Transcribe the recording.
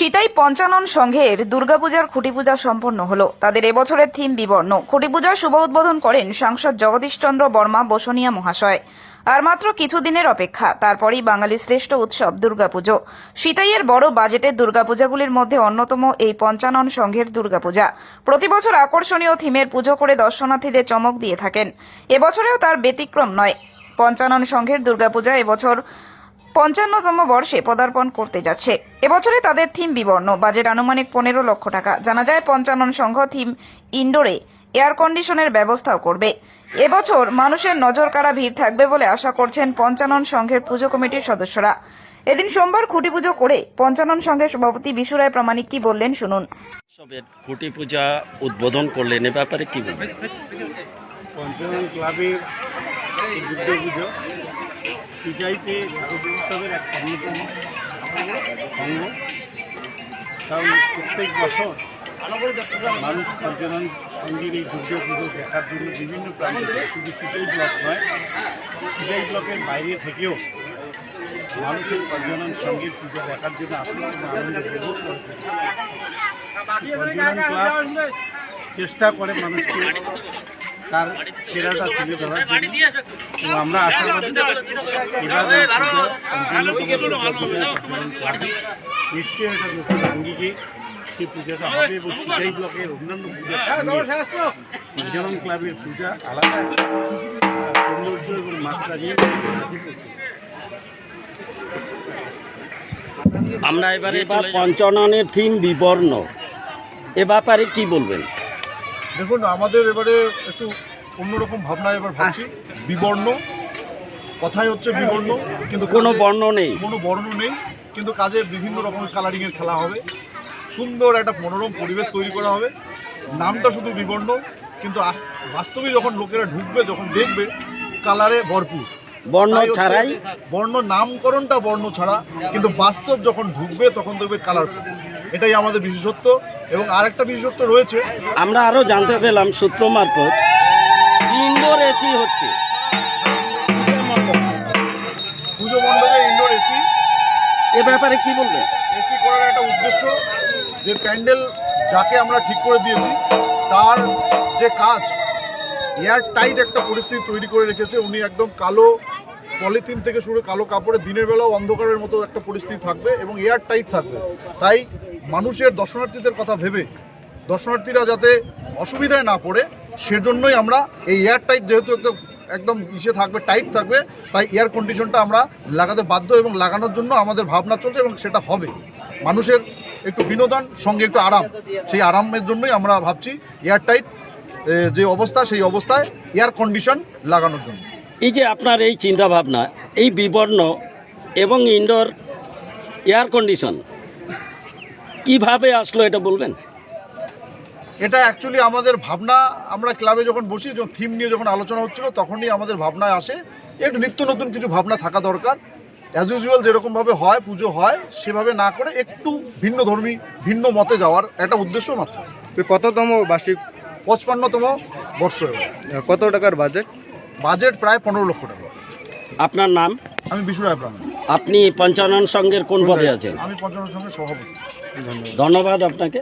সীতাই পঞ্চানন সংঘের দুর্গাপূজার খুঁটি পূজা সম্পন্ন হলো। তাদের এবছরের থিম বিবর্ণ। খুঁটি পূজার শুভ উদ্বোধন করেন সাংসদ জগদীশ চন্দ্র বর্মা বসনিয়া মহাশয়। আর মাত্র কিছুদিনের অপেক্ষা, তারপরই বাঙালির শ্রেষ্ঠ উৎসব দুর্গাপুজো। সীতাইয়ের বড় বাজেটের দুর্গাপূজাগুলির মধ্যে অন্যতম এই পঞ্চানন সংঘের দুর্গাপূজা। প্রতি বছর আকর্ষণীয় থিমের পুজো করে দর্শনার্থীদের চমক দিয়ে থাকেন। এবছরেও তার ব্যতিক্রম নয়। পঞ্চানন সংঘের দুর্গাপূজা এবছর পঞ্চান্নতম বর্ষে পদার্পণ করতে যাচ্ছে। এবছরে তাদের থিম বিবর্ণ। বাজেট আনুমানিক পনেরো লক্ষ টাকা। জানা যায় পঞ্চানন সংঘ থিম ইনডোরে এয়ার কন্ডিশনের ব্যবস্থাও করবে। এবছর মানুষের নজর কাড়া ভিড় থাকবে বলে আশা করছেন পঞ্চানন সংঘের পুজো কমিটির সদস্যরা। এদিন সোমবার খুঁটি পুজো করে পঞ্চানন সংঘের সভাপতি বিশুরায় প্রামাণিক কি বললেন শুনুন। খুঁটি পূজা উদ্বোধন করলেন এ ব্যাপারে কি বলবেন? পঞ্চমন ক্লাবের পুজো সিজাইতে শারদীয় উৎসবের এক অন্যতম অঙ্গ কারণ প্রত্যেক বছর মানুষ পঞ্চমন সঙ্গীর এই দুর্গা পুজো দেখার জন্য বিভিন্ন প্রান্ত শুধু সিজাই ব্লক নয় সিজাই ব্লকের বাইরে থেকেও মানুষের পঞ্চমন সঙ্গীর পুজো দেখার জন্য আসলে আনন্দ থাকে। ক্লাব চেষ্টা করে মানুষকে তার সেরাটা তুলে ধরার জন্য। তো আমরা আশাবাদী পূজা নিশ্চয়ই একটা নতুন আঙ্গিকে সেই পূজাটা হবে এবং সিটাই ব্লকের অন্যান্য পূজার সঙ্গে ক্লাবের পূজা আলাদা। সৌন্দর্য এবং মাত্রা নিয়ে আমরা এবারে পঞ্চাননের থিম বিবর্ণ। এ ব্যাপারে কি বলবেন? দেখুন আমাদের এবারে একটু অন্যরকম ভাবনা এবার ভাবছি। বিবর্ণ কথাই হচ্ছে বিবর্ণ কিন্তু কোনো বর্ণ নেই। কোনো বর্ণ নেই কিন্তু কাজে বিভিন্ন রকমের কালারিংয়ের খেলা হবে। সুন্দর একটা মনোরম পরিবেশ তৈরি করা হবে। নামটা শুধু বিবর্ণ কিন্তু বাস্তবে যখন লোকেরা ঢুকবে যখন দেখবে কালারে ভরপুর। বর্ণ ছাড়াই। বর্ণ নামকরণটা বর্ণ ছাড়া কিন্তু বাস্তব যখন ঢুকবে তখন দেখবে কালারফুল এটাই আমাদের বিশেষত্ব। এবং আরেকটা বিশেষত্ব রয়েছে আমরা আরও জানতে পেলাম সূত্র মারফত ইনডোর এসি হচ্ছে। পুজো মণ্ডপে ইনডোর এসি এ ব্যাপারে কি বলবেন? এসি করার একটা উদ্দেশ্য যে প্যান্ডেল যাকে আমরা ঠিক করে দিয়েছি তার যে কাজ এয়ার টাইট একটা পরিস্থিতি তৈরি করে রেখেছে। উনি একদম কালো পলিথিন থেকে শুরু কালো কাপড়ে দিনের বেলাও অন্ধকারের মতো একটা পরিস্থিতি থাকবে এবং এয়ার টাইট থাকবে। তাই মানুষের দর্শনার্থীদের কথা ভেবে, দর্শনার্থীরা যাতে অসুবিধায় না পড়ে, সেজন্যই আমরা এই এয়ার টাইট যেহেতু একদম একদম ইসে থাকবে, টাইট থাকবে, তাই এয়ার কন্ডিশনটা আমরা লাগাতে বাধ্য এবং লাগানোর জন্য আমাদের ভাবনা চলছে এবং সেটা হবে। মানুষের একটু বিনোদন, সঙ্গে একটু আরাম, সেই আরামের জন্যই আমরা ভাবছি এয়ার টাইট যে অবস্থা সেই অবস্থায় এয়ার কন্ডিশন লাগানোর জন্য। এই যে আপনার এই চিন্তা ভাবনা এই বিবর্ণ এবং ইনডোর এয়ার কন্ডিশন কীভাবে আসলো এটা বলবেন? এটা অ্যাকচুয়ালি আমাদের ভাবনা আমরা ক্লাবে যখন বসি যখন থিম নিয়ে যখন আলোচনা হচ্ছিল তখনই আমাদের ভাবনায় আসে। একটু নিত্য নতুন কিছু ভাবনা থাকা দরকার। অ্যাজ ইউজুয়াল যেরকমভাবে হয় পুজো হয় সেভাবে না করে একটু ভিন্ন ধর্মী ভিন্ন মতে যাওয়ার একটা উদ্দেশ্য মাত্র। কততম বার্ষিক পঁচপান্নতম বর্ষ কত টাকার বাজেট বাজেট প্রায় পনেরো লক্ষ টাকা। আপনার নাম? আমি বিশুরায় ব্রাহ্মণ। আপনি পঞ্চানন সংঘের কোন পদে আছেন? আমি পঞ্চানন সঙ্গে সভাপতি। ধন্যবাদ আপনাকে।